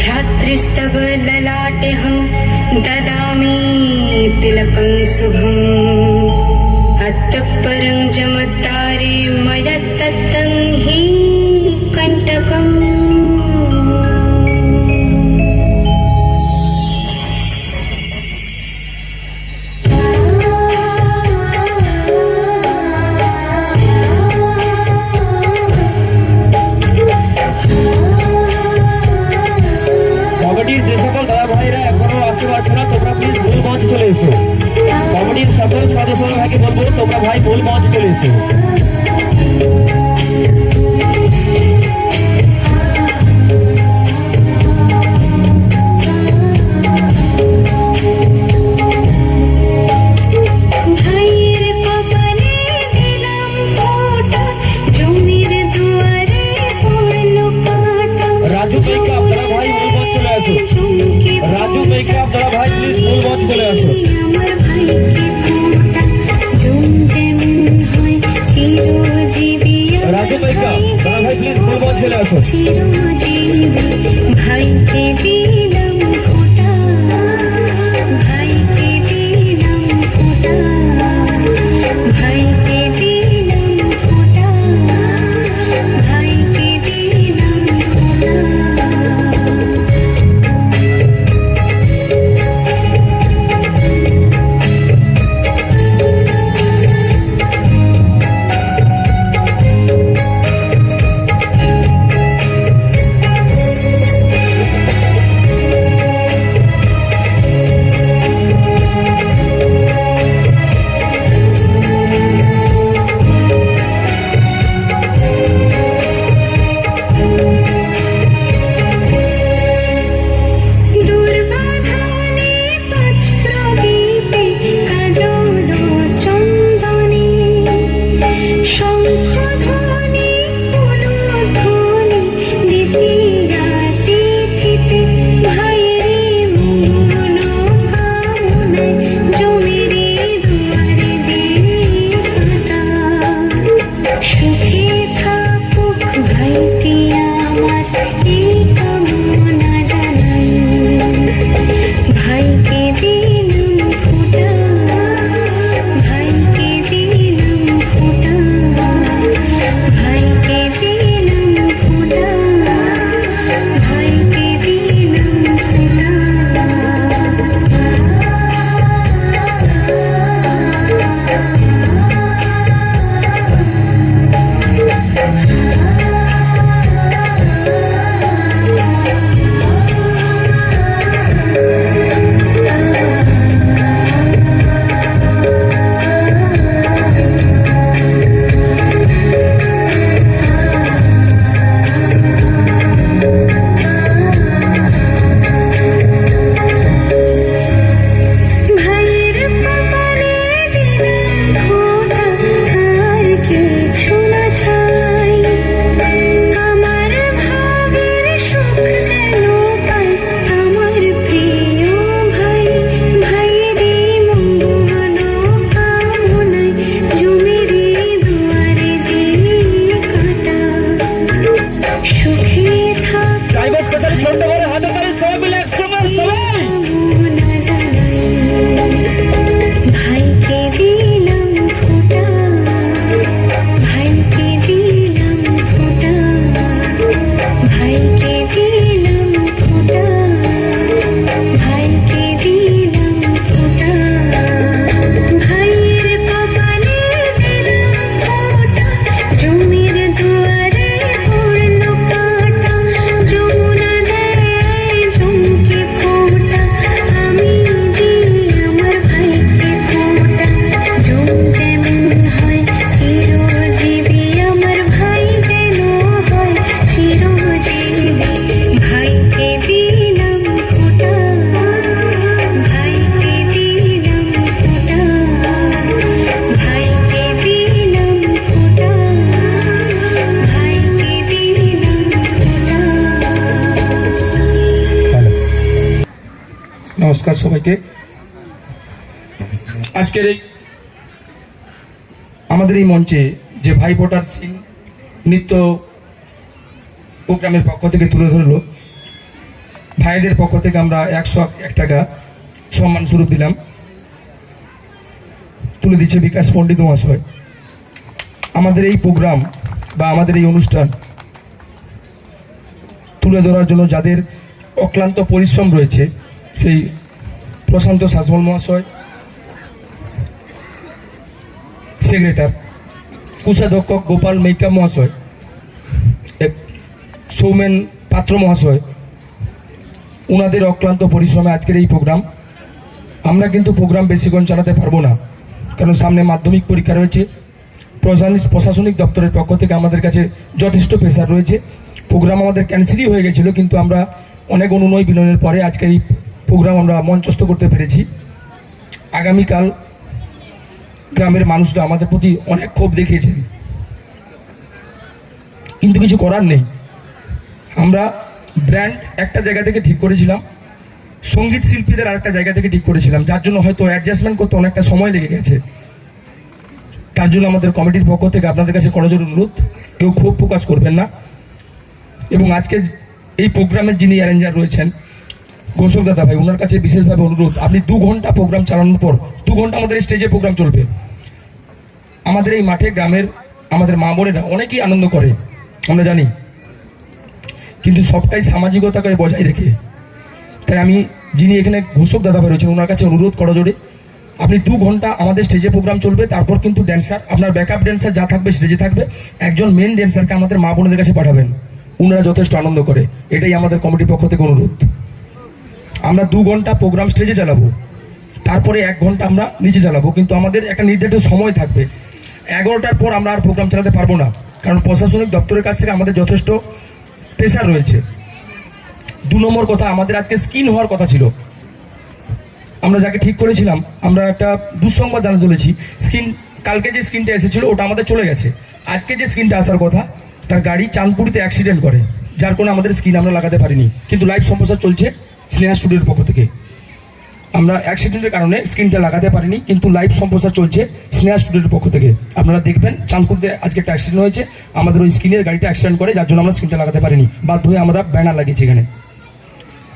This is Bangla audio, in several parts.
भ्रातृस्तव ललाटेऽहं ददामि तिलकं शुभम् अतः परं मया मयत्त চলে এসো কমিটির সকল সদস্যকে বলব তোমরা ভাই গোলমঞ্চ চলে এসো চলে আসো। সকলকে আজকের এই আমাদের এই মঞ্চে যে ভাই ভোটার সিং নৃত্য প্রোগ্রামের পক্ষ থেকে তুলে ধরল, ভাইদের পক্ষ থেকে আমরা একশো এক টাকা সম্মান স্বরূপ দিলাম। তুলে দিচ্ছে বিকাশ পণ্ডিত মহাশয়। আমাদের এই প্রোগ্রাম বা আমাদের এই অনুষ্ঠান তুলে ধরার জন্য যাদের অক্লান্ত পরিশ্রম রয়েছে, সেই প্রশান্ত শাসমল মহাশয় সেক্রেটার কোষাধ্যক্ষ গোপাল মেইকা মহাশয় সৌমেন পাত্র মহাশয় ওনাদের অক্লান্ত পরিশ্রমে আজকের এই প্রোগ্রাম। আমরা কিন্তু প্রোগ্রাম বেশিক্ষণ চালাতে পারব না, কারণ সামনে মাধ্যমিক পরীক্ষা রয়েছে। প্রশাসনিক দপ্তরের পক্ষ থেকে আমাদের কাছে যথেষ্ট প্রেশার রয়েছে। প্রোগ্রাম আমাদের ক্যান্সেলই হয়ে গেছিল, কিন্তু আমরা অনেক অনুনয় বিনয়ের পরে আজকের এই প্রোগ্রাম আমরা মঞ্চস্থ করতে পেরেছি। আগামীকাল গ্রামের মানুষরা আমাদের প্রতি অনেক ক্ষোভ দেখিয়েছেন। কিন্তু কিছু করার নেই। আমরা ব্র্যান্ড একটা জায়গা থেকে ঠিক করেছিলাম, সংগীত শিল্পীদের আরেকটা জায়গা থেকে ঠিক করেছিলাম, যার জন্য হয়তো অ্যাডজাস্টমেন্ট করতে অনেকটা সময় লেগে গেছে। তার জন্য আমাদের কমিটির পক্ষ থেকে আপনাদের কাছে করজোর অনুরোধ, কেউ ক্ষোভ প্রকাশ করবেন না। এবং আজকে এই প্রোগ্রামের যিনি অ্যারেঞ্জার রয়েছেন ঘোষক দাদা ভাই, ওনার কাছে বিশেষভাবে অনুরোধ। আপনি দু ঘণ্টা প্রোগ্রাম চালানোর পর, দু ঘণ্টা আমাদের স্টেজে প্রোগ্রাম চলবে। আমাদের এই মাঠে গ্রামের, আমাদের মা বোনেরা অনেকেই আনন্দ করে, আমরা জানি। কিন্তু সবটাই সামাজিকতাকে বজায় রেখে। তাই আমি, যিনি এখানে ঘোষক দাদা ভাই রয়েছেন, ওনার কাছে অনুরোধ করা জোরে। আপনি দু ঘণ্টা আমাদের স্টেজে প্রোগ্রাম চলবে, তারপর কিন্তু ড্যান্সার আপনার ব্যাকআপ ড্যান্সার যা থাকবে স্টেজে থাকবে, একজন মেন ড্যান্সারকে আমাদের মা বোনদের কাছে পাঠাবেন। ওনারা যথেষ্ট আনন্দ করে, এটাই আমাদের কমিটির পক্ষ থেকে অনুরোধ। আমরা দু ঘণ্টা প্রোগ্রাম স্টেজে চালাবো। তারপরে এক ঘণ্টা আমরা নিচে চালাবো। কিন্তু আমাদের একটা নির্দিষ্ট সময় থাকবে। এগারোটার পর আমরা আর প্রোগ্রাম চালাতে পারব না। কারণ প্রশাসনিক দপ্তরের কাছ থেকে আমাদের যথেষ্ট প্রেশার রয়েছে। দু নম্বর কথা, আমাদের আজকে স্কিন হওয়ার কথা ছিল। আমরা যাকে ঠিক করেছিলাম, আমরা একটা দুঃসংবাদ জানা তুলেছি স্কিন কালকে যে স্কিনটা এসেছিল, ওটা আমাদের চলে গেছে। আজকে যে স্কিনটা আসার কথা, তার গাড়ি চাঁদপুরিতে অ্যাক্সিডেন্ট করে। যার কোনো আমাদের স্কিন আমরা লাগাতে পারিনি। কিন্তু লাইভ সম্প্রচার চলছে। স্নেহা স্টুডিওর পক্ষ থেকে। আমরা অ্যাক্সিডেন্টের কারণে স্ক্রিনটা লাগাতে পারিনি, কিন্তু লাইভ সম্প্রচার চলছে স্নেহা স্টুডিওর পক্ষ থেকে। আপনারা দেখবেন, চাঁদপুরতে আজকে একটা অ্যাক্সিডেন্ট হয়েছে। আমাদের ওই স্ক্রিনের গাড়িটা অ্যাক্সিডেন্ট করে, যার জন্য আমরা স্ক্রিনটা লাগাতে পারিনি। বাধ্য হয়ে আমরা ব্যানার লাগিয়েছি এখানে।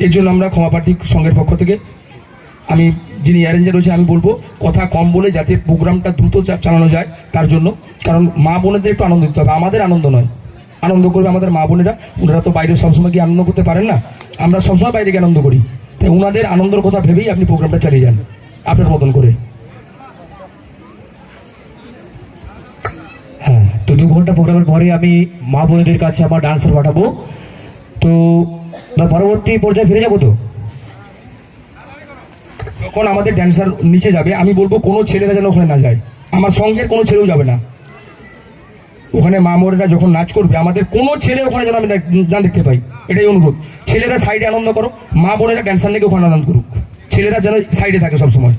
এর জন্য আমরা ক্ষমাপ্রার্থী সংঘের পক্ষ থেকে আমি, যিনি অ্যারেঞ্জার রয়েছে আমি বলব, কথা কম বলে যাতে প্রোগ্রামটা দ্রুত চালানো যায় তার জন্য। কারণ মা বোনেদের একটু আনন্দ দিতে হবে, আমাদের আনন্দ নয়। আনন্দ করবে আমাদের মা বোনেরা। ওনারা তো বাইরে সবসময় গিয়ে আনন্দ করতে পারেন না। আমরা সবসময় বাইরে গিয়ে আনন্দ করি। তাই ওনাদের আনন্দের কথা ভেবেই আপনি প্রোগ্রামটা চালিয়ে যান। আপনার মতন করে। হ্যাঁ তো দু ঘণ্টা প্রোগ্রামের পরে আমি মা বোনেদের কাছে আমার ডান্সার পাঠাবো। তো পরবর্তী পর্যায়ে ফিরে যাব তো? যখন আমাদের ড্যান্সার নিচে যাবে, আমি বলব কোনো ছেলেরা যেন ওখানে না যায়। আমার সঙ্গের কোনো ছেলেও যাবে না। ওখানে মা মোরেরা যখন নাচ করবে, আমাদের কোনো ছেলে ওখানে যেন আমি না- দেখতে পাই। এটাই অনুরোধ। ছেলেরা সাইডে আনন্দ করো, মা বোনেরা ড্যান্সার নিয়ে ওখানে আনন্দ করুক। ছেলেরা যেন সাইডে থাকে সবসময়।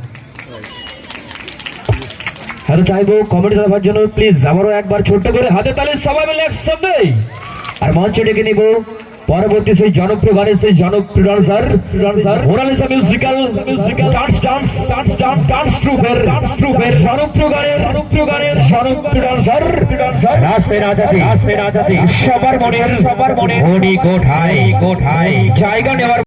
তো চাইব কমেডি দেখার জন্য প্লিজ আবারও একবার ছোট্ট করে হাতে তালে, সবাই মিলে একসঙ্গে আর মঞ্চ ডেকে নিব পরবর্তী সেই জনপ্রিয় গানের সেই জনপ্রিয় dancer Monalisa musical musical dance dance dance dance dance ট্রুপের dance ট্রুপের জনপ্রিয় গানের জনপ্রিয় গানের জনপ্রিয় ডান্সার রাস্তে রাজাতে রাস্তে রাজাতে, সবার মনের, সবার মনে মনি কোঠায় কোঠায়, জায়গা নেওয়ার